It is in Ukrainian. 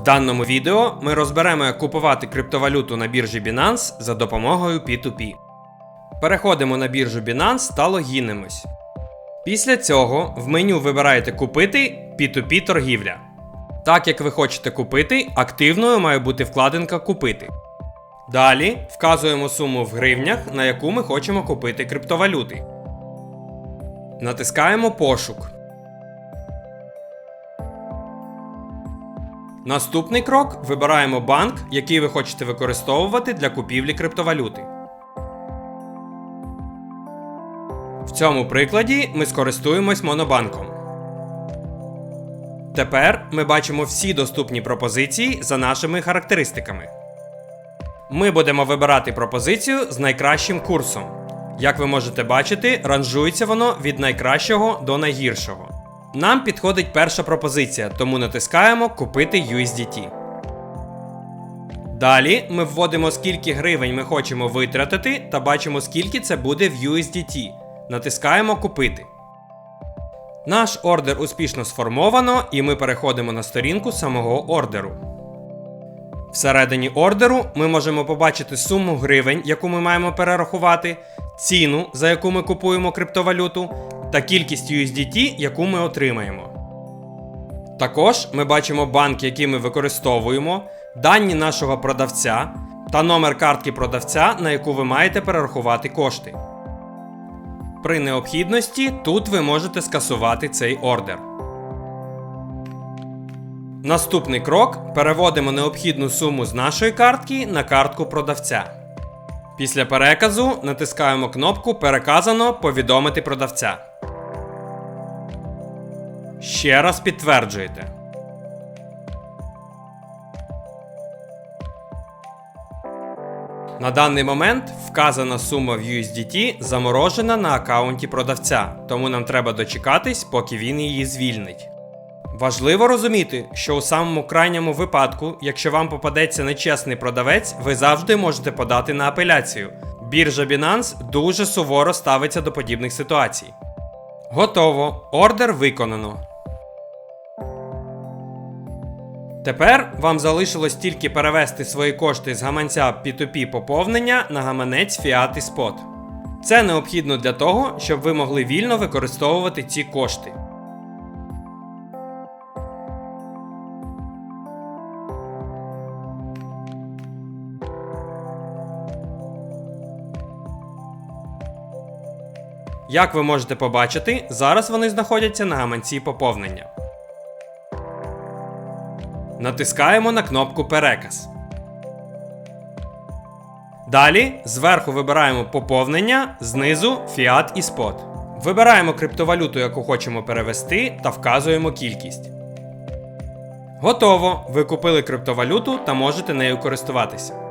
В даному відео ми розберемо, як купувати криптовалюту на біржі Binance за допомогою P2P. Переходимо на біржу Binance та логінимось. Після цього в меню вибираєте Купити P2P торгівля. Так як ви хочете купити, активною має бути вкладинка Купити. Далі вказуємо суму в гривнях, на яку ми хочемо купити криптовалюти. Натискаємо пошук. Наступний крок вибираємо банк, який ви хочете використовувати для купівлі криптовалюти. В цьому прикладі ми скористуємось монобанком. Тепер ми бачимо всі доступні пропозиції за нашими характеристиками. Ми будемо вибирати пропозицію з найкращим курсом. Як ви можете бачити, ранжується воно від найкращого до найгіршого. Нам підходить перша пропозиція, тому натискаємо Купити USDT. Далі ми вводимо скільки гривень ми хочемо витратити та бачимо скільки це буде в USDT. Натискаємо Купити. Наш ордер успішно сформовано, і ми переходимо на сторінку самого ордеру. Всередині ордеру ми можемо побачити суму гривень, яку ми маємо перерахувати, ціну, за яку ми купуємо криптовалюту, та кількість USDT, яку ми отримаємо. Також ми бачимо банк, який ми використовуємо, дані нашого продавця та номер картки продавця, на яку ви маєте перерахувати кошти. При необхідності тут ви можете скасувати цей ордер. Наступний крок переводимо необхідну суму з нашої картки на картку продавця. Після переказу натискаємо кнопку Переказано повідомити продавця. Ще раз підтверджуєте. На даний момент вказана сума в USDT заморожена на аккаунті продавця, тому нам треба дочекатись, поки він її звільнить. Важливо розуміти, що у самому крайньому випадку, якщо вам попадеться нечесний продавець, ви завжди можете подати на апеляцію. Біржа Binance дуже суворо ставиться до подібних ситуацій. Готово. Ордер виконано. Тепер вам залишилось тільки перевести свої кошти з гаманця P2P поповнення на гаманець Fiat і Spot. Це необхідно для того, щоб ви могли вільно використовувати ці кошти. Як ви можете побачити, зараз вони знаходяться на гаманці поповнення. Натискаємо на кнопку Переказ. Далі зверху вибираємо поповнення, знизу Fiat і Spot. Вибираємо криптовалюту, яку хочемо перевести, та вказуємо кількість. Готово! Ви купили криптовалюту та можете нею користуватися.